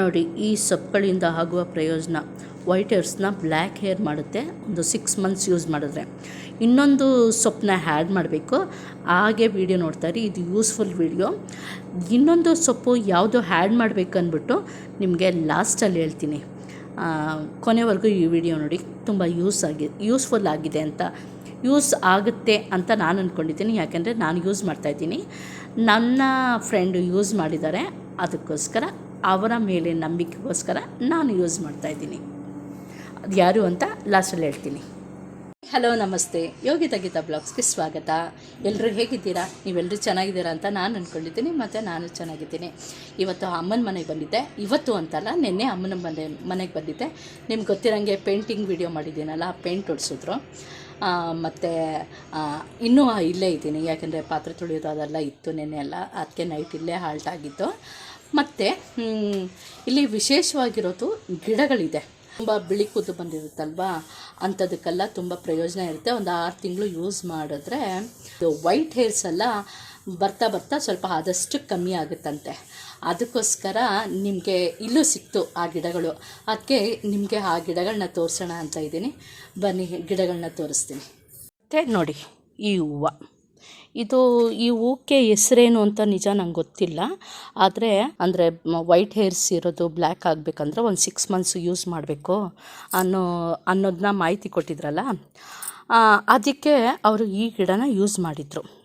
ನೋಡಿ, ಈ ಸೊಪ್ಪುಗಳಿಂದ ಆಗುವ ಪ್ರಯೋಜನ. ವೈಟ್ ಹೇರ್ಸ್ನ ಬ್ಲ್ಯಾಕ್ ಹೇರ್ ಮಾಡುತ್ತೆ, ಒಂದು ಸಿಕ್ಸ್ ಮಂತ್ಸ್ ಯೂಸ್ ಮಾಡಿದ್ರೆ. ಇನ್ನೊಂದು ಸೊಪ್ಪನ್ನ ಹ್ಯಾಡ್ ಮಾಡಬೇಕು. ಹಾಗೆ ವಿಡಿಯೋ ನೋಡ್ತಾರೆ ಇದು ಯೂಸ್ಫುಲ್ ವಿಡಿಯೋ ಇನ್ನೊಂದು ಸೊಪ್ಪು ಯಾವುದು ಹ್ಯಾಡ್ ಮಾಡಬೇಕು ಅಂದ್ಬಿಟ್ಟು ನಿಮಗೆ ಲಾಸ್ಟಲ್ಲಿ ಹೇಳ್ತೀನಿ. ಕೊನೆವರೆಗೂ ಈ ವಿಡಿಯೋ ನೋಡಿ, ತುಂಬ ಯೂಸ್ ಆಗಿ ಯೂಸ್ಫುಲ್ ಆಗಿದೆ ಅಂತ. ಯೂಸ್ ಆಗುತ್ತೆ ಅಂತ ನಾನು ಅಂದ್ಕೊಂಡಿದ್ದೀನಿ ಯಾಕೆಂದರೆ ನಾನು ಯೂಸ್ ಮಾಡ್ತಾಯಿದ್ದೀನಿ ನನ್ನ ಫ್ರೆಂಡು ಯೂಸ್ ಮಾಡಿದ್ದಾರೆ, ಅದಕ್ಕೋಸ್ಕರ ಅವರ ಮೇಲೆ ನಂಬಿಕೆಗೋಸ್ಕರ ನಾನು ಯೂಸ್ ಮಾಡ್ತಾಯಿದ್ದೀನಿ ಅದು ಯಾರು ಅಂತ ಲಾಸ್ಟಲ್ಲಿ ಹೇಳ್ತೀನಿ. ಹಲೋ, ನಮಸ್ತೆ. ಯೋಗಿತಾ ಗೀತಾ ಬ್ಲಾಗ್ಸ್ಗೆ ಸ್ವಾಗತ. ಎಲ್ಲರೂ ಹೇಗಿದ್ದೀರಾ? ನೀವೆಲ್ಲರೂ ಚೆನ್ನಾಗಿದ್ದೀರಾ ಅಂತ ನಾನು ಅಂದ್ಕೊಂಡಿದ್ದೀನಿ ಮತ್ತು ನಾನು ಚೆನ್ನಾಗಿದ್ದೀನಿ. ಇವತ್ತು ಅಮ್ಮನ ಮನೆಗೆ ಬಂದಿದ್ದೆ. ಇವತ್ತು ಅಂತಲ್ಲ, ನಿನ್ನೆ ಅಮ್ಮನ ಮನೆ ಮನೆಗೆ ಬಂದಿದ್ದೆ. ನಿಮ್ಗೆ ಗೊತ್ತಿರೋಂಗೆ ಪೇಂಟಿಂಗ್ ವಿಡಿಯೋ ಮಾಡಿದ್ದೀನಲ್ಲ ಪೇಂಟ್ ಹೊಡ್ಸಿದ್ರು. ಮತ್ತು ಇನ್ನೂ ಇಲ್ಲೇ ಇದ್ದೀನಿ. ಯಾಕೆಂದರೆ ಪಾತ್ರೆ ತೊಳೆಯೋದು ಅದೆಲ್ಲ ಇತ್ತು ನೆನೆ ಎಲ್ಲ. ಅದಕ್ಕೆ ನೈಟ್ ಇಲ್ಲೇ ಹಾಲ್ಟ್ ಆಗಿತ್ತು ಮತ್ತು ಇಲ್ಲಿ ವಿಶೇಷವಾಗಿರೋದು ಗಿಡಗಳಿದೆ. ತುಂಬ ಬಿಳಿ ಕೂದು ಬಂದಿರುತ್ತಲ್ವಾ? ಅಂಥದಕ್ಕೆಲ್ಲ ತುಂಬ ಪ್ರಯೋಜನ ಇರುತ್ತೆ. ಒಂದು ಆರು ತಿಂಗಳು ಯೂಸ್ ಮಾಡಿದ್ರೆ ವೈಟ್ ಹೇರ್ಸ್ ಎಲ್ಲ ಬರ್ತಾ ಬರ್ತಾ ಸ್ವಲ್ಪ ಆದಷ್ಟು ಕಮ್ಮಿ ಆಗುತ್ತಂತೆ. ಅದಕ್ಕೋಸ್ಕರ ನಿಮಗೆ ಇಲ್ಲೂ ಸಿಕ್ತು ಆ ಗಿಡಗಳು. ಅದಕ್ಕೆ ನಿಮಗೆ ಆ ಗಿಡಗಳನ್ನ ತೋರಿಸೋಣ ಅಂತ ಇದ್ದೀನಿ. ಬನ್ನಿ ಗಿಡಗಳನ್ನ ತೋರಿಸ್ತೀನಿ. ಮತ್ತೆ ನೋಡಿ, ಈ ಹೂವು. ಇದು ಈ ಹೂಕ್ಕೆ ಹೆಸರೇನು ಅಂತ ನಿಜ ನಂಗೆ ಗೊತ್ತಿಲ್ಲ. ಆದರೆ, ಅಂದರೆ ವೈಟ್ ಹೇರ್ಸ್ ಇರೋದು ಬ್ಲ್ಯಾಕ್ ಆಗಬೇಕಂದ್ರೆ ಒಂದು ಸಿಕ್ಸ್ ಮಂತ್ಸ್ ಯೂಸ್ ಮಾಡಬೇಕು ಅನ್ನೋ ಅನ್ನೋದನ್ನ ಮಾಹಿತಿ ಕೊಟ್ಟಿದ್ರಲ್ಲ. ಅದಕ್ಕೆ ಅವರು ಈ ಗಿಡನ ಯೂಸ್ ಮಾಡಿದರು.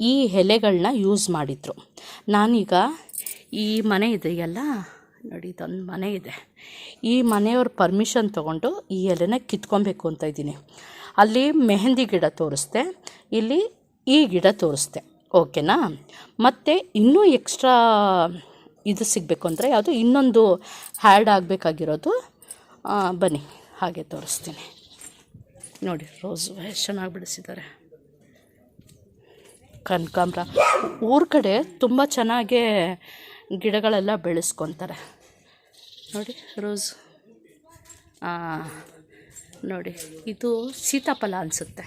ಈ ಎಲೆಗಳನ್ನ ಯೂಸ್ ಮಾಡಿದರು. ನಾನೀಗ ಈ ಮನೆ ಇದೆಯಲ್ಲ ನೋಡಿ ಇದೊಂದು ಮನೆ ಇದೆ. ಈ ಮನೆಯವ್ರ ಪರ್ಮಿಷನ್ ತೊಗೊಂಡು ಈ ಎಲೆನ ಕಿತ್ಕೊಬೇಕು ಅಂತ ಇದ್ದೀನಿ. ಅಲ್ಲಿ ಮೆಹಂದಿ ಗಿಡ ತೋರಿಸ್ದೆ, ಇಲ್ಲಿ ಈ ಗಿಡ ತೋರಿಸ್ದೆ, ಓಕೆನಾ? ಮತ್ತು ಇನ್ನೂ ಎಕ್ಸ್ಟ್ರಾ ಇದು ಸಿಗಬೇಕು ಅಂದರೆ ಯಾವುದು ಇನ್ನೊಂದು ಹ್ಯಾಡ್ ಆಗಬೇಕಾಗಿರೋದು ಬನ್ನಿ, ಹಾಗೆ ತೋರಿಸ್ತೀನಿ. ನೋಡಿ ರೋಸ್ ಚೆನ್ನಾಗಿ ಬಿಡಿಸಿದ್ದಾರೆ ಕನಕಾಂಬ್ರ ಊರ ಕಡೆ ತುಂಬ ಚೆನ್ನಾಗೇ ಗಿಡಗಳೆಲ್ಲ ಬೆಳೆಸ್ಕೊತಾರೆ. ನೋಡಿ, ರೋಸ್. ನೋಡಿ, ಇದು ಸೀತಾಫಲ ಅನಿಸುತ್ತೆ.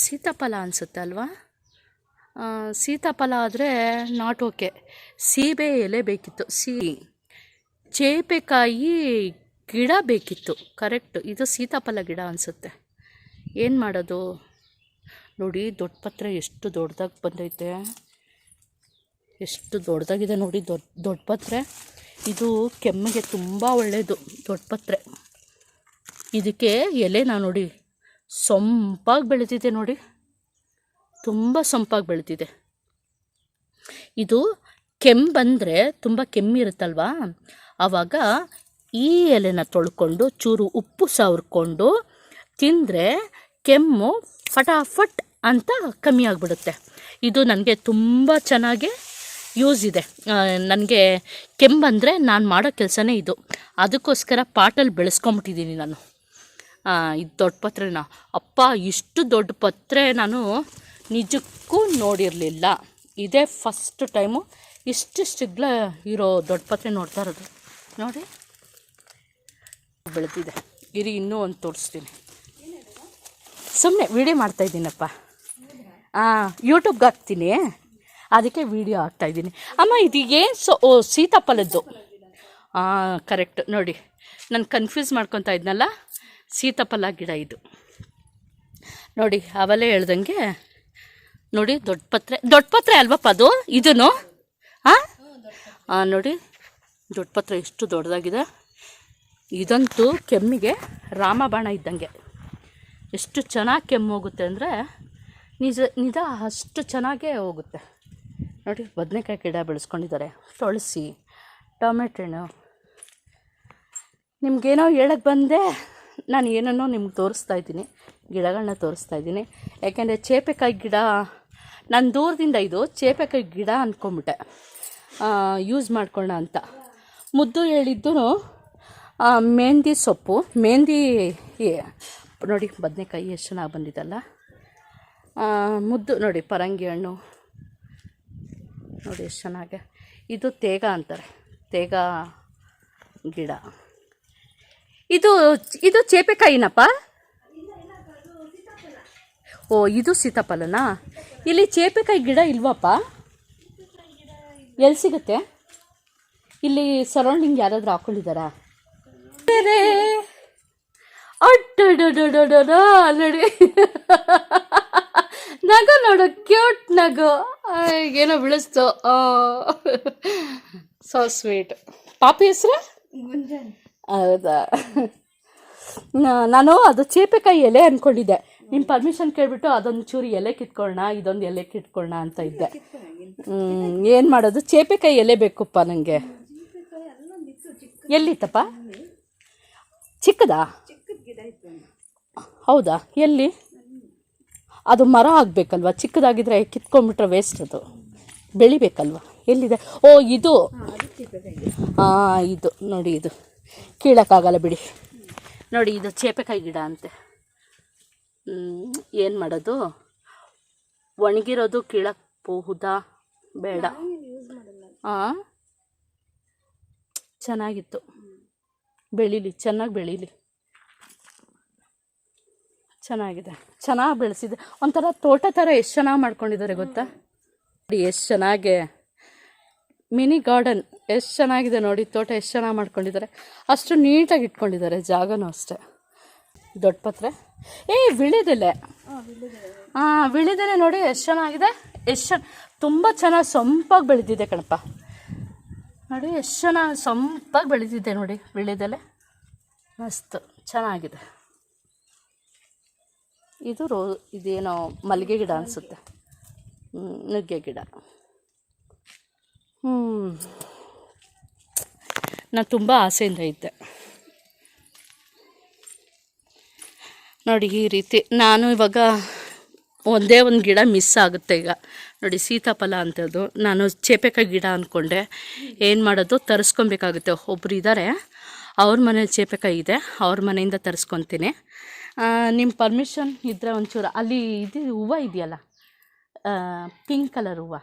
ಸೀತಾಫಲ ಅನಿಸುತ್ತೆ ಅಲ್ವಾ? ಸೀತಾಫಲ ಆದರೆ ನಾಟ್ ಓಕೆ ಸೀಬೆ ಎಲೆ ಬೇಕಿತ್ತು. ಸಿ, ಚೇಪೆಕಾಯಿ ಗಿಡ ಬೇಕಿತ್ತು. ಕರೆಕ್ಟ್ ಇದು ಸೀತಾಫಲ ಗಿಡ ಅನಿಸುತ್ತೆ. ಏನು ಮಾಡೋದು? ನೋಡಿ, ದೊಡ್ಡ ಪತ್ರೆ ಎಷ್ಟು ದೊಡ್ಡದಾಗಿ ಬಂದೈತೆ. ಎಷ್ಟು ದೊಡ್ಡದಾಗಿದೆ ನೋಡಿ, ದೊಡ್ಡ ದೊಡ್ಡ ಪತ್ರೆ. ಇದು ಕೆಮ್ಮಿಗೆ ತುಂಬ ಒಳ್ಳೆಯದು ದೊಡ್ಡ ಪತ್ರೆ. ಇದಕ್ಕೆ ಎಲೆನ ನೋಡಿ, ಸೊಂಪಾಗಿ ಬೆಳೆದಿದೆ ನೋಡಿ. ತುಂಬ ಸೊಂಪಾಗಿ ಬೆಳೆದಿದೆ ಇದು ಕೆಮ್ಮು ಬಂದರೆ ತುಂಬ ಕೆಮ್ಮಿರುತ್ತಲ್ವಾ ಆವಾಗ ಈ ಎಲೆನ ತೊಳ್ಕೊಂಡು, ಚೂರು ಉಪ್ಪು ಸಾವಿರ್ಕೊಂಡು ತಿಂದರೆ ಕೆಮ್ಮು ಫಟಾಫಟ್ ಅಂತ ಕಮ್ಮಿ ಆಗಿಬಿಡುತ್ತೆ. ಇದು ನನಗೆ ತುಂಬ ಚೆನ್ನಾಗಿ ಯೂಸ್ ಇದೆ. ನನಗೆ ಕೆಮ್ಮಂದರೆ ನಾನು ಮಾಡೋ ಕೆಲಸನೇ ಇದು. ಅದಕ್ಕೋಸ್ಕರ ಪಾಟಲ್ಲಿ ಬೆಳೆಸ್ಕೊಂಬಿಟ್ಟಿದ್ದೀನಿ ನಾನು. ಇದು ದೊಡ್ಡ ಪತ್ರೆನ? ಅಪ್ಪ, ಇಷ್ಟು ದೊಡ್ಡ ಪತ್ರೆ ನಾನು ನಿಜಕ್ಕೂ ನೋಡಿರಲಿಲ್ಲ. ಇದೇ ಫಸ್ಟ್ ಟೈಮು ಇಷ್ಟಿಷ್ಟಿಗ್ಲ ಇರೋ ದೊಡ್ಡ ಪತ್ರೆ ನೋಡ್ತಾ ಇರೋದು. ನೋಡಿ. ಬೆಳೆದಿದೆ. ಇರಿ, ಇನ್ನೂ ಒಂದು ತೋರಿಸ್ತೀನಿ. ಸುಮ್ಮನೆ ವೀಡಿಯೋ ಮಾಡ್ತಾಯಿದ್ದೀನಪ್ಪ ಯೂಟ್ಯೂಬ್ಗೆ ಹಾಕ್ತೀನಿ. ಅದಕ್ಕೆ ವೀಡಿಯೋ ಹಾಕ್ತಾಯಿದ್ದೀನಿ ಅಮ್ಮ, ಇದು ಏನು ಸೊ ಓ, ಸೀತಾಫಲದ್ದು? ಹಾಂ ಕರೆಕ್ಟ್ ನೋಡಿ, ನಾನು ಕನ್ಫ್ಯೂಸ್ ಮಾಡ್ಕೊತಾ ಇದ್ನಲ್ಲ? ಸೀತಾಫಲ ಗಿಡ ಇದು. ನೋಡಿ, ಅವಲೇ ಹೇಳ್ದಂಗೆ, ನೋಡಿ, ದೊಡ್ಡ ಪತ್ರೆ. ದೊಡ್ಡ ಪತ್ರೆ ಅಲ್ವಪ್ಪ ಅದು? ಇದೂ ಹಾಂ ಹಾಂ ನೋಡಿ, ದೊಡ್ಡ ಪತ್ರೆ ಎಷ್ಟು ದೊಡ್ಡದಾಗಿದೆ. ಇದಂತೂ ಕೆಮ್ಮಿಗೆ ರಾಮಬಾಣ ಇದ್ದಂಗೆ. ಎಷ್ಟು ಚೆನ್ನಾಗಿ ಕೆಮ್ಮೋಗುತ್ತೆ ಅಂದರೆ ನಿಜ ನಿಜ ಅಷ್ಟು ಚೆನ್ನಾಗೇ ಹೋಗುತ್ತೆ. ನೋಡಿ, ಬದನೆಕಾಯಿ ಗಿಡ ಬೆಳೆಸ್ಕೊಂಡಿದ್ದಾರೆ. ತುಳಸಿ ಟೊಮೆಟೊ ಹಣ್ಣು ನಿಮ್ಗೇನೋ ಹೇಳಕ್ಕೆ ಬಂದೆ, ನಾನು ಏನನ್ನೋ ನಿಮ್ಗೆ ತೋರಿಸ್ತಾ ಇದ್ದೀನಿ ಗಿಡಗಳನ್ನ ತೋರಿಸ್ತಾ ಇದ್ದೀನಿ. ಯಾಕೆಂದರೆ ಚೇಪೆಕಾಯಿ ಗಿಡ, ನಾನು ದೂರದಿಂದ ಇದು ಚೇಪೆಕಾಯಿ ಗಿಡ ಅಂದ್ಕೊಂಬಿಟ್ಟೆ ಯೂಸ್ ಮಾಡ್ಕೊಳ್ಳೋಣ ಅಂತ. ಮುದ್ದು ಹೇಳಿದ್ದು ಮೆಹಂದಿ ಸೊಪ್ಪು. ಮೆಹಂದಿ ನೋಡಿ, ಬದನೆಕಾಯಿ ಎಷ್ಟು ಚೆನ್ನಾಗಿ ಬಂದಿದ್ದಲ್ಲ ಮುದ್ದು ನೋಡಿ, ಪರಂಗಿ ಹಣ್ಣು. ನೋಡಿ ಎಷ್ಟು ಚೆನ್ನಾಗೆ. ಇದು ತೇಗ ಅಂತಾರೆ. ತೇಗ ಗಿಡ. ಇದು ಇದು ಚೇಪೆಕಾಯಿನಪ್ಪ? ಓ, ಇದು ಸೀತಾಫಲನಾ? ಇಲ್ಲಿ ಚೇಪೆಕಾಯಿ ಗಿಡ ಇಲ್ವಪ್ಪ? ಎಲ್ಲಿ ಸಿಗುತ್ತೆ? ಇಲ್ಲಿ ಸರೌಂಡಿಂಗ್ ಯಾರಾದರೂ ಹಾಕೊಂಡಿದ್ದಾರಾ? ಬೇರೆ ಅಡ್ಡಡಡಡಡ ನೋಡಿ ನಗು ನೋಡು ಕ್ಯೂಟ್ ನಗು. ಏನೋ ಬಿಳಿಸ್ತು. ಸೊ ಸ್ವೀಟ್ ಪಾಪಿ ಹೆಸರು? ಹೌದಾ? ನಾನು ಅದು ಚೇಪೆಕಾಯಿ ಎಲೆ ಅಂದ್ಕೊಂಡಿದ್ದೆ ನಿಮ್ಮ ಪರ್ಮಿಷನ್ ಕೇಳಿಬಿಟ್ಟು ಅದೊಂದು ಚೂರಿ ಎಲೆ ಕಿತ್ಕೊಳ್ಳೋಣ ಇದೊಂದು ಎಲೆ ಕಿತ್ಕೊಳ್ಳೋಣ ಅಂತ ಇದ್ದೆ. ಏನು ಮಾಡೋದು? ಚೇಪೆಕಾಯಿ ಎಲೆ ಬೇಕಪ್ಪ ನನಗೆ ಎಲ್ಲಿತ್ತಪ್ಪ? ಚಿಕ್ಕದಾ? ಹೌದಾ? ಎಲ್ಲಿ? ಅದು ಮರ ಆಗಬೇಕಲ್ವ? ಚಿಕ್ಕದಾಗಿದ್ರೆ ಕಿತ್ಕೊಂಡ್ಬಿಟ್ರೆ ವೇಸ್ಟ್ ಅದು. ಬೆಳಿಬೇಕಲ್ವ? ಎಲ್ಲಿದೆ? ಓ, ಇದು. ಹಾಂ ಇದು. ನೋಡಿ ಇದು. ಕೀಳೋಕ್ಕಾಗಲ್ಲ ಬಿಡಿ. ನೋಡಿ ಇದು ಚೇಪೆಕಾಯಿ ಗಿಡ ಅಂತೆ. ಏನು ಮಾಡೋದು? ಒಣಗಿರೋದು ಕೀಳಕ್ಬಹುದಾ? ಬೇಡ. ಹಾಂ ಚೆನ್ನಾಗಿತ್ತು. ಬೆಳೀಲಿ, ಚೆನ್ನಾಗಿ ಬೆಳೀಲಿ. ಚೆನ್ನಾಗಿದೆ. ಚೆನ್ನಾಗಿ ಬೆಳೆಸಿದೆ. ಒಂಥರ ತೋಟ ಥರ ಎಷ್ಟು ಚೆನ್ನಾಗಿ ಮಾಡ್ಕೊಂಡಿದ್ದಾರೆ ಗೊತ್ತಾ? ನೋಡಿ, ಎಷ್ಟು ಚೆನ್ನಾಗೆ. ಮಿನಿ ಗಾರ್ಡನ್, ಎಷ್ಟು ಚೆನ್ನಾಗಿದೆ ನೋಡಿ, ತೋಟ ಎಷ್ಟು ಚೆನ್ನಾಗಿ ಮಾಡ್ಕೊಂಡಿದ್ದಾರೆ. ಅಷ್ಟು ನೀಟಾಗಿ ಇಟ್ಕೊಂಡಿದ್ದಾರೆ, ಜಾಗನೂ ಅಷ್ಟೆ. ದೊಡ್ಡ ಪತ್ರೆ. ಏ ವಿಳಿದೆಲೆ ಹಾಂ ವಿಳಿದೆಲೆ ನೋಡಿ, ಎಷ್ಟು ಚೆನ್ನಾಗಿದೆ. ಎಷ್ಟು ತುಂಬ ಚೆನ್ನಾಗಿ ಸೊಂಪಾಗಿ ಬೆಳೆದಿದೆ ಕಣಪ್ಪ. ನೋಡಿ, ಎಷ್ಟು ಚೆನ್ನಾಗಿ, ಸೊಂಪಾಗಿ ಬೆಳೆದಿದೆ ನೋಡಿ ವಿಳಿದೆಲೆ ಮಸ್ತ್, ಚೆನ್ನಾಗಿದೆ. ಇದು ರೋ, ಇದೇನೋ ಮಲ್ಲಿಗೆ ಗಿಡ ಅನಿಸುತ್ತೆ. ನುಗ್ಗೆ ಗಿಡ. ಹ್ಞೂ ನಾನು ತುಂಬ ಆಸೆಯಿಂದ ಇದ್ದೆ. ನೋಡಿ, ಈ ರೀತಿ ನಾನು ಇವಾಗ ಒಂದೇ ಒಂದು ಗಿಡ ಮಿಸ್ ಆಗುತ್ತೆ ಈಗ. ನೋಡಿ, ಸೀತಾಫಲ ಅಂಥದ್ದು ನಾನು ಚೇಪೆಕಾಯಿ ಗಿಡ ಅಂದ್ಕೊಂಡೆ ಏನು ಮಾಡೋದು? ತರಿಸ್ಕೊಬೇಕಾಗುತ್ತೆ. ಒಬ್ರು ಇದ್ದಾರೆ ಅವ್ರ ಮನೇಲಿ ಚೇಪೆಕಾಯಿ ಇದೆ. ಅವ್ರ ಮನೆಯಿಂದ ತರಿಸ್ಕೊತೀನಿ. ನಿಮ್ಮ ಪರ್ಮಿಷನ್ ಇದ್ದರೆ ಒಂಚೂರು ಅಲ್ಲಿ ಇದು ಹೂವು ಇದೆಯಲ್ಲ ಪಿಂಕ್ ಕಲರ್ ಹೂವು,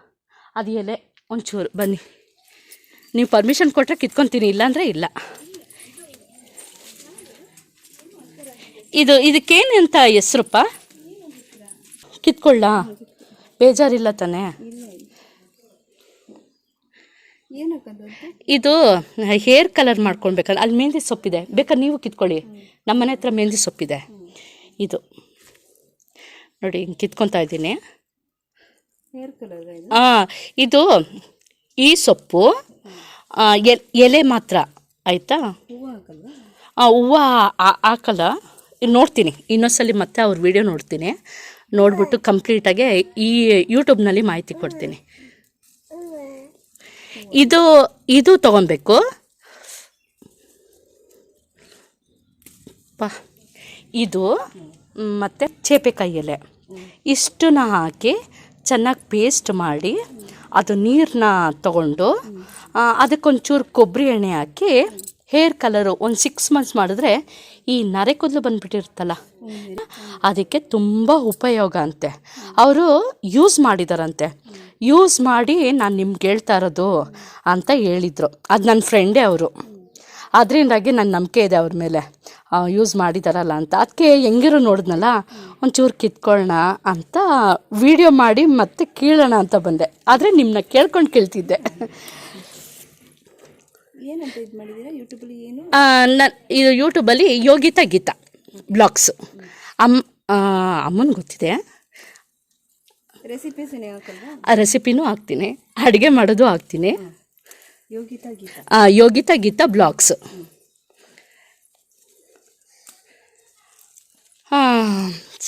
ಅದು ಎಲೆ ಒಂಚೂರು ಬನ್ನಿ. ನೀವು ಪರ್ಮಿಷನ್ ಕೊಟ್ಟರೆ ಕಿತ್ಕೊತೀನಿ, ಇಲ್ಲಾಂದರೆ ಇಲ್ಲ. ಇದು, ಇದಕ್ಕೇನು ಅಂತ ಹೆಸ್ರಪ್ಪ? ಕಿತ್ಕೊಳ್ಳ? ಬೇಜಾರಿಲ್ಲ ತಾನೇ? ಇದು ಹೇರ್ ಕಲರ್ ಮಾಡ್ಕೊಳ್ಬೇಕಲ್ಲ ಅಲ್ಲಿ ಮೆಹಂದಿ ಸೊಪ್ಪಿದೆ. ಬೇಕಾದ್ರೆ ನೀವು ಕಿತ್ಕೊಳ್ಳಿ. ನಮ್ಮ ಮನೆ ಹತ್ರ ಮೆಹಂದಿ ಸೊಪ್ಪಿದೆ. ಇದು. ನೋಡಿ ಹಿಂಗೆ ಕಿತ್ಕೊತಾ ಇದ್ದೀನಿ. ಹಾಂ ಇದು? ಈ ಸೊಪ್ಪು ಎಲೆ ಮಾತ್ರ ಆಯಿತಾ? ಹೂವು ಹಾಕಲ್ಲ. ನೋಡ್ತೀನಿ. ಇನ್ನೊಂದ್ಸಲಿ ಮತ್ತೆ ಅವ್ರ ವಿಡಿಯೋ ನೋಡ್ತೀನಿ. ನೋಡ್ಬಿಟ್ಟು ಕಂಪ್ಲೀಟಾಗಿ ಈ ಯೂಟ್ಯೂಬ್ನಲ್ಲಿ ಮಾಹಿತಿ ಕೊಡ್ತೀನಿ. ಇದು ಇದು ತಗೊಬೇಕು ಪ. ಇದು ಮತ್ತು ಚೇಪೆಕಾಯಿ ಎಲೆ. ಇಷ್ಟನ್ನ ಹಾಕಿ ಚೆನ್ನಾಗಿ ಪೇಸ್ಟ್ ಮಾಡಿ ಅದು ನೀರನ್ನ ತಗೊಂಡು ಅದಕ್ಕೊಂಚೂರು ಕೊಬ್ಬರಿ ಎಣ್ಣೆ ಹಾಕಿ ಹೇರ್ ಕಲರು ಒಂದು ಸಿಕ್ಸ್ ಮಂತ್ಸ್ ಮಾಡಿದ್ರೆ ಈ ನರೆ ಕೂದಲು ಬಂದುಬಿಟ್ಟಿರ್ತಲ್ಲ ಅದಕ್ಕೆ ತುಂಬ ಉಪಯೋಗ ಅಂತೆ. ಅವರು ಯೂಸ್ ಮಾಡಿದಾರಂತೆ. ಯೂಸ್ ಮಾಡಿ ನಾನು ನಿಮ್ಗೆ ಹೇಳ್ತಾ ಇರೋದು ಅಂತ ಹೇಳಿದರು. ಅದು ನನ್ನ ಫ್ರೆಂಡೇ ಅವರು. ಅದರಿಂದಾಗಿ ನನ್ನ ನಂಬಿಕೆ ಇದೆ ಅವ್ರ ಮೇಲೆ. ಯೂಸ್ ಮಾಡಿದಾರಲ್ಲ ಅಂತ. ಅದಕ್ಕೆ ಹೆಂಗಿರೋ ನೋಡಿದ್ನಲ್ಲ ಒಂಚೂರು ಕಿತ್ಕೊಳ್ಳೋಣ ಅಂತ ವಿಡಿಯೋ ಮಾಡಿ ಮತ್ತೆ ಕೀಳೋಣ ಅಂತ ಬಂದೆ. ಆದರೆ ನಿಮ್ಮನ್ನ ಕೇಳ್ಕೊಂಡು ಕೇಳ್ತಿದ್ದೆ. ಏನಂತ ಇದು ಮಾಡಿದ್ದೀರಾ ಯೂಟ್ಯೂಬಲ್ಲಿ ಏನು? ನಾನು ಇದು ಯೂಟ್ಯೂಬಲ್ಲಿ ಯೋಗಿತಾ ಗೀತಾ ಬ್ಲಾಗ್ಸು ಅಮ್ಮ ಅಮ್ಮನ ಗೊತ್ತಿದೆ. ರೆಸಿಪೀಸ್ ಆ ರೆಸಿಪಿನೂ ಹಾಕ್ತೀನಿ. ಅಡುಗೆ ಮಾಡೋದು ಹಾಕ್ತೀನಿ. ಯೋಗಿತಾ ಗೀತಾ. ಯೋಗಿತಾ ಗೀತಾ ಬ್ಲಾಗ್ಸ್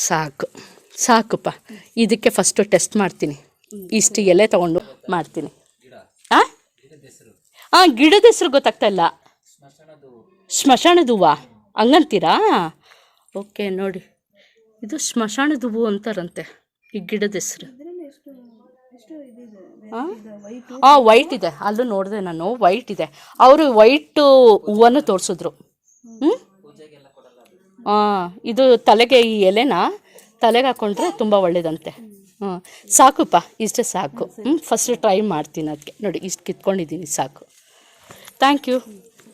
ಸಾಕು, ಸಾಕುಪ್ಪ. ಇದಕ್ಕೆ ಫಸ್ಟು ಟೆಸ್ಟ್ ಮಾಡ್ತೀನಿ. ಇಷ್ಟು ಎಲೆ ತಗೊಂಡು ಮಾಡ್ತೀನಿ. ಹಾಂ ಹಾಂ ಗಿಡದ ಹೆಸರು ಗೊತ್ತಾಗ್ತಾ ಇಲ್ಲ. ಸ್ಮಶಾನದ ಹೂವು ಹಂಗಂತೀರಾ? ಓಕೆ ನೋಡಿ. ಇದು ಸ್ಮಶಾನದ ಹೂವು ಅಂತಾರಂತೆ, ಈ ಗಿಡದ ಹೆಸರು. ಹಾಂ ವೈಟ್ ಇದೆ. ಅಲ್ಲೂ ನೋಡಿದೆ ನಾನು ವೈಟ್ ಇದೆ. ಅವರು ವೈಟು ಹೂವನ್ನು ತೋರಿಸಿದ್ರು. ಇದು ತಲೆಗೆ ಈ ಎಲೆನ ತಲೆಗೆ ಹಾಕ್ಕೊಂಡ್ರೆ ತುಂಬ ಒಳ್ಳೆಯದಂತೆ ಹ್ಞೂ ಸಾಕುಪ್ಪ ಇಷ್ಟೇ ಸಾಕು. ಹ್ಞೂ ಫಸ್ಟ್ ಟ್ರೈ ಮಾಡ್ತೀನಿ ಅದಕ್ಕೆ ನೋಡಿ, ಇಷ್ಟು ಕಿತ್ಕೊಂಡಿದ್ದೀನಿ, ಸಾಕು. ಥ್ಯಾಂಕ್ ಯು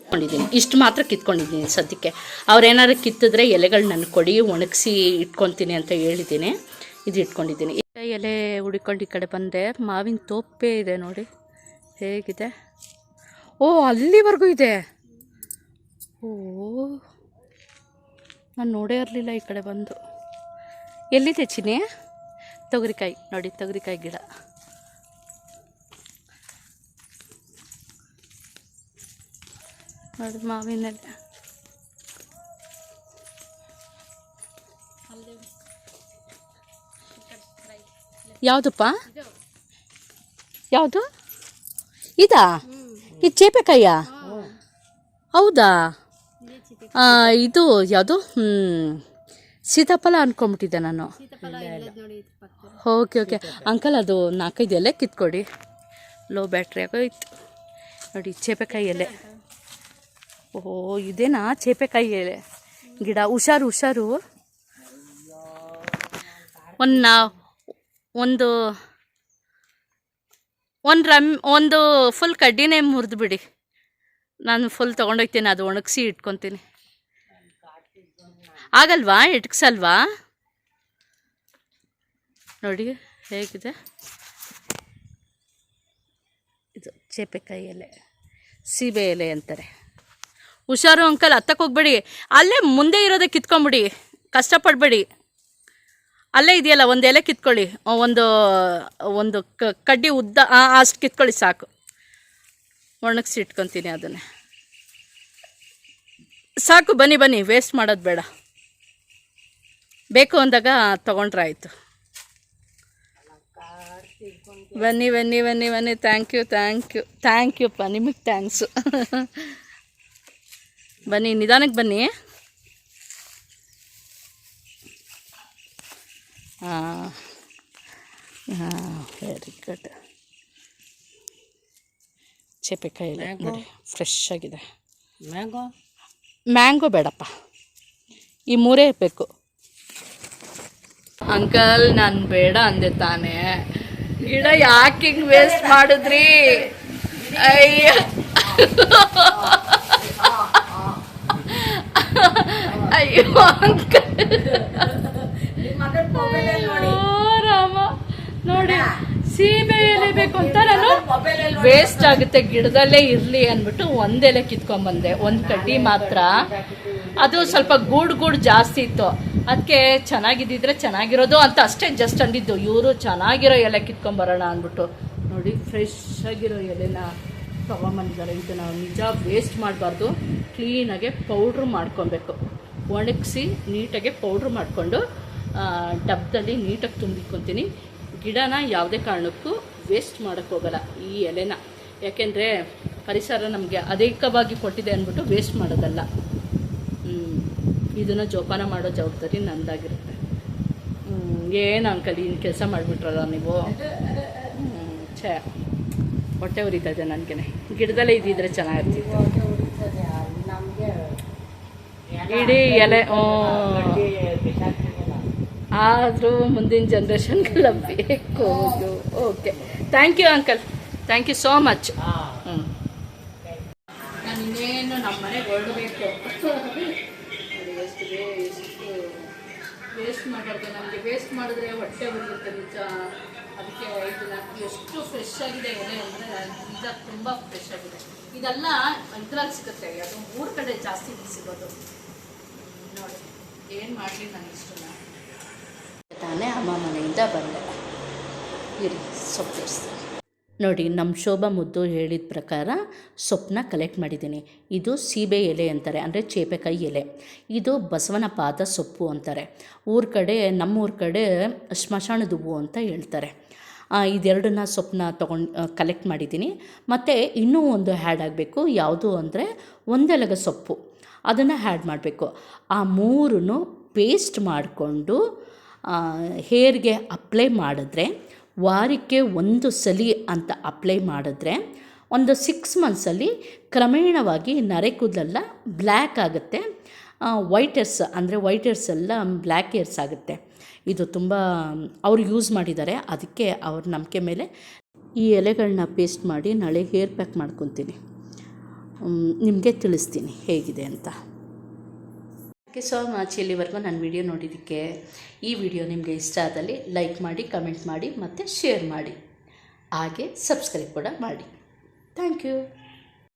ಕೊಂಡಿದ್ದೀನಿ ಇಷ್ಟು ಮಾತ್ರ ಕಿತ್ಕೊಂಡಿದ್ದೀನಿ ಸದ್ಯಕ್ಕೆ. ಅವ್ರೇನಾದ್ರು ಕಿತ್ತಿದ್ರೆ ಎಲೆಗಳು ನನಗೆ ಕೊಡಿ, ಒಣಗಿಸಿ ಇಟ್ಕೊತೀನಿ ಅಂತ ಹೇಳಿದ್ದೀನಿ. ಇದು ಇಟ್ಕೊಂಡಿದ್ದೀನಿ. ಎಲೆ ಹುಡ್ಕೊಂಡು ಈ ಕಡೆ ಬಂದೆ. ಮಾವಿನ ತೋಪೇ ಇದೆ ನೋಡಿ. ಹೇಗಿದೆ? ಓ, ಅಲ್ಲಿವರೆಗೂ ಇದೆ. ಓ ನಾನು ನೋಡೇ ಇರಲಿಲ್ಲ ಈ ಕಡೆ ಬಂದು. ಎಲ್ಲಿದೆ ತೆಚ್ಚಿನಿ ತೊಗರಿಕಾಯಿ ನೋಡಿ ತೊಗರಿಕಾಯಿ ಗಿಡ. ನೋಡಿ ಮಾವಿನಲ್ಲಿ. ಯಾವುದಪ್ಪ? ಯಾವುದು? ಇದಾ? ಇದು ಚೇಪೆಕಾಯ ಹೌದಾ? ಇದು ಯಾವುದು? ಸೀತಾಫಲ ಅನ್ಕೊಂಬಿಟ್ಟಿದ್ದೆ ನಾನು. Okay okay. ಅಂಕಲ್ ಅದು ನಾಲ್ಕೈದು ಎಲೆ ಕಿತ್ಕೊಡಿ. ಲೋ ಬ್ಯಾಟ್ರಿ ಆಗೋಯ್ತು. ನೋಡಿ ಚೇಪೆಕಾಯಿ ಎಲೆ. ಓಹೋ ಇದೇನಾ? ಚೇಪೆಕಾಯಿ ಎಲೆ. ಗಿಡ ಹುಷಾರು ಹುಷಾರು. ಒಂದು ನಾ ಒಂದು ಒಂದು ರಮ್ ಒಂದು ಫುಲ್ ಕಡ್ಡಿನೇ ಮುರಿದ್ಬಿಡಿ ನಾನು ಫುಲ್ ತೊಗೊಂಡೋಗ್ತೀನಿ ಅದು ಒಣಗಿಸಿ ಇಟ್ಕೊತೀನಿ. ಆಗಲ್ವಾ? ಇಟ್ಕ್ಸಲ್ವಾ? ನೋಡಿ, ಹೇಗಿದೆ? ಇದು ಚೇಪೆಕಾಯಿ ಎಲೆ. ಸೀಬೆ ಎಲೆ ಅಂತಾರೆ. ಹುಷಾರು ಅಂಕಲ್, ಹತ್ತಕ್ಕೆ ಹೋಗ್ಬೇಡಿ. ಅಲ್ಲೇ ಮುಂದೆ ಇರೋದೇ ಕಿತ್ಕೊಂಬಿಡಿ. ಕಷ್ಟಪಡಬೇಡಿ. ಅಲ್ಲೇ ಇದೆಯಲ್ಲ, ಒಂದು ಎಲೆ ಕಿತ್ಕೊಳ್ಳಿ. ಒಂದು ಒಂದು ಕಡ್ಡಿ ಉದ್ದ ಅಷ್ಟು ಕಿತ್ಕೊಳ್ಳಿ ಸಾಕು. ಒಣಗಿಸಿ ಇಟ್ಕೊತೀನಿ ಅದನ್ನೇ. ಸಾಕು, ಬನ್ನಿ ಬನ್ನಿ. ವೇಸ್ಟ್ ಮಾಡೋದು ಬೇಡ. ಬೇಕು ಅಂದಾಗ ತೊಗೊಂಡ್ರೆ ಆಯಿತು. ಬನ್ನಿ ಬನ್ನಿ ಬನ್ನಿ ಬನ್ನಿ. Thank you thank you thank ಯುಪ್ಪ ನಿಮಗೆ ಥ್ಯಾಂಕ್ಸು ಬನ್ನಿ ನಿಧಾನಕ್ಕೆ ಬನ್ನಿ. ಹಾಂ ಹಾಂ ವೆರಿ ಗುಡ್ ಚೇಪೆಕಾಯಿ ನೋಡಿ ಫ್ರೆಶ್ ಆಗಿದೆ. ಮ್ಯಾಂಗೋ ಮ್ಯಾಂಗೋ ಬೇಡಪ್ಪ. ಈ ಮೂರೇ ಬೇಕು. ಅಂಕಲ್, ನಾನು ಬೇಡ ಅಂದೆ ತಾನೆ. ಗಿಡ ಯಾಕೆ ವೇಸ್ಟ್ ಮಾಡಿದ್ರಿ? ಅಯ್ಯ. ಅಯ್ಯೋ, ಅಂಕಲ್. ರಾಮ. ನೋಡಿ ಎಲೆ ಬೇಕು ಅಂತ ನಾನು ವೇಸ್ಟ್ ಆಗುತ್ತೆ, ಗಿಡದಲ್ಲೇ ಇರಲಿ ಅಂದ್ಬಿಟ್ಟು ಒಂದೆಲೆ ಕಿತ್ಕೊಂಬಂದೆ ಒಂದು ಕಡ್ಡಿ ಮಾತ್ರ. ಅದು ಸ್ವಲ್ಪ ಗೂಡು ಗೂಡು ಜಾಸ್ತಿ ಇತ್ತು. ಅದಕ್ಕೆ ಚೆನ್ನಾಗಿದ್ದಿದ್ರೆ ಚೆನ್ನಾಗಿರೋದು ಅಂತ ಅಷ್ಟೇ ಜಸ್ಟ್ ಅಂದಿದ್ದು. ಇವರು ಚೆನ್ನಾಗಿರೋ ಎಲೆ ಕಿತ್ಕೊಂಬರೋಣ ಅಂದ್ಬಿಟ್ಟು. ನೋಡಿ ಫ್ರೆಶ್ ಆಗಿರೋ ಎಲೆನ ತೊಗೊಂಬಂದಿದ್ದಾರೆ ಇದು ನಾವು ನಿಜ ವೇಸ್ಟ್ ಮಾಡಬಾರ್ದು. ಕ್ಲೀನಾಗೆ ಪೌಡ್ರ್ ಮಾಡ್ಕೊಬೇಕು. ಒಣಗಿಸಿ ನೀಟಾಗೆ ಪೌಡ್ರ್ ಮಾಡಿಕೊಂಡು ಡಬ್ಬದಲ್ಲಿ ನೀಟಾಗಿ ತುಂಬಿಕೊತೀನಿ ಗಿಡನ ಯಾವುದೇ ಕಾರಣಕ್ಕೂ ವೇಸ್ಟ್ ಮಾಡೋಕ್ಕೋಗಲ್ಲ ಈ ಎಲೆನ. ಯಾಕೆಂದರೆ ಪರಿಸರ ನಮಗೆ ಅಧಿಕವಾಗಿ ಕೊಟ್ಟಿದೆ ಅಂದ್ಬಿಟ್ಟು ವೇಸ್ಟ್ ಮಾಡೋದಲ್ಲ. ಇದನ್ನು ಜೋಪಾನ ಮಾಡೋ ಜವಾಬ್ದಾರಿ ನಂದಾಗಿರುತ್ತೆ. ಏನು ಅಂಕಲ್ ಇನ್ನು ಕೆಲಸ ಮಾಡಿಬಿಟ್ರಲ್ಲ ನೀವು? ಛೇ ಹೊಟ್ಟೆ ಉರಿತದೆ ನನಗೆ ಗಿಡದಲ್ಲೇ ಇದ್ದಿದ್ರೆ ಚೆನ್ನಾಗಿರ್ತಿತ್ತು. ಇಡೀ ಎಲೆ ಆದರೂ ಮುಂದಿನ ಜನ್ರೇಷನ್ಗೆಲ್ಲ ಬೇಕು. Okay thank you uncle thank you so much waste ಮಾಡಬಾರ್ದು. ನಮಗೆ ವೇಸ್ಟ್ ಮಾಡಿದ್ರೆ ಹೊಟ್ಟೆ ಬರುತ್ತೆ ನಿಜ. ಅದಕ್ಕೆ ಇದನ್ನ ಎಷ್ಟು ಫ್ರೆಶ್ ಆಗಿದೆ ಎಲೆ ಅಂದರೆ ನಿಜ ತುಂಬ ಫ್ರೆಶ್ ಆಗಿದೆ. ಇದೆಲ್ಲ ಇದ್ರಲ್ಲಿ ಸಿಗುತ್ತೆ. ಅದು ಮೂರು ಕಡೆ ಜಾಸ್ತಿ ಸಿಗೋದು. ನೋಡಿ, ಏನು ಮಾಡಲಿ ನಾನು ಇಷ್ಟನ. ತಾನೇ ಅಮ್ಮ ಮನೆಯಿಂದ ಬಂದೆ. ಇರಿ, ಸೊಪ್ಪು ನೋಡಿ ನಮ್ಮ ಶೋಭಾ ಮುದ್ದು ಹೇಳಿದ ಪ್ರಕಾರ ಸೊಪ್ಪನ್ನ ಕಲೆಕ್ಟ್ ಮಾಡಿದ್ದೀನಿ. ಇದು ಸೀಬೆ ಎಲೆ ಅಂತಾರೆ, ಅಂದರೆ ಚೇಪೆಕಾಯಿ ಎಲೆ. ಇದು ಬಸವನ ಪಾದ ಸೊಪ್ಪು ಅಂತಾರೆ. ಊರ ಕಡೆ ನಮ್ಮೂರ ಕಡೆ ಸ್ಮಶಾನದ ಹೂವು ಅಂತ ಹೇಳ್ತಾರೆ. ಇದೆರಡನ್ನ ಸೊಪ್ಪನ್ನ ತೊಗೊಂಡು ಕಲೆಕ್ಟ್ ಮಾಡಿದ್ದೀನಿ. ಮತ್ತು ಇನ್ನೂ ಒಂದು ಹ್ಯಾಡ್ ಆಗಬೇಕು, ಯಾವುದು ಅಂದರೆ ಒಂದೆಲಗ ಸೊಪ್ಪು. ಅದನ್ನು ಹ್ಯಾಡ್ ಮಾಡಬೇಕು. ಆ ಮೂರನ್ನು ಪೇಸ್ಟ್ ಮಾಡಿಕೊಂಡು ಹೇರ್ಗೆ ಅಪ್ಲೈ ಮಾಡಿದ್ರೆ ವಾರಕ್ಕೆ ಒಂದು ಸಲ ಅಂತ ಅಪ್ಲೈ ಮಾಡಿದ್ರೆ, ಒಂದು ಸಿಕ್ಸ್ ಮಂತ್ಸಲ್ಲಿ ಕ್ರಮೇಣವಾಗಿ ನರೆ ಕೂದಲೆಲ್ಲ ಬ್ಲ್ಯಾಕ್ ಆಗುತ್ತೆ ವೈಟ್ ಅಂದರೆ ವೈಟ್ ಎಲ್ಲ ಬ್ಲ್ಯಾಕ್ ಏರ್ಸ್ ಆಗುತ್ತೆ. ಇದು ತುಂಬ ಅವ್ರು ಯೂಸ್ ಮಾಡಿದ್ದಾರೆ. ಅದಕ್ಕೆ ಅವ್ರ ನಂಬಿಕೆ ಮೇಲೆ ಈ ಎಲೆಗಳನ್ನ ಪೇಸ್ಟ್ ಮಾಡಿ ನಾಳೆ ಹೇರ್ ಪ್ಯಾಕ್ ಮಾಡ್ಕೊತೀನಿ. ನಿಮಗೆ ತಿಳಿಸ್ತೀನಿ ಹೇಗಿದೆ ಅಂತ. ಯು ಸೋ ಮಚ್ ಇಲ್ಲಿವರೆಗೂ ನನ್ನ ವಿಡಿಯೋ ನೋಡಿದ್ದಕ್ಕೆ ಈ ವಿಡಿಯೋ ನಿಮಗೆ ಇಷ್ಟ ಆದಲ್ಲಿ ಲೈಕ್ ಮಾಡಿ ಕಮೆಂಟ್ ಮಾಡಿ ಮತ್ತು ಶೇರ್ ಮಾಡಿ. ಹಾಗೆ ಸಬ್ಸ್ಕ್ರೈಬ್ ಕೂಡ ಮಾಡಿ. Thank you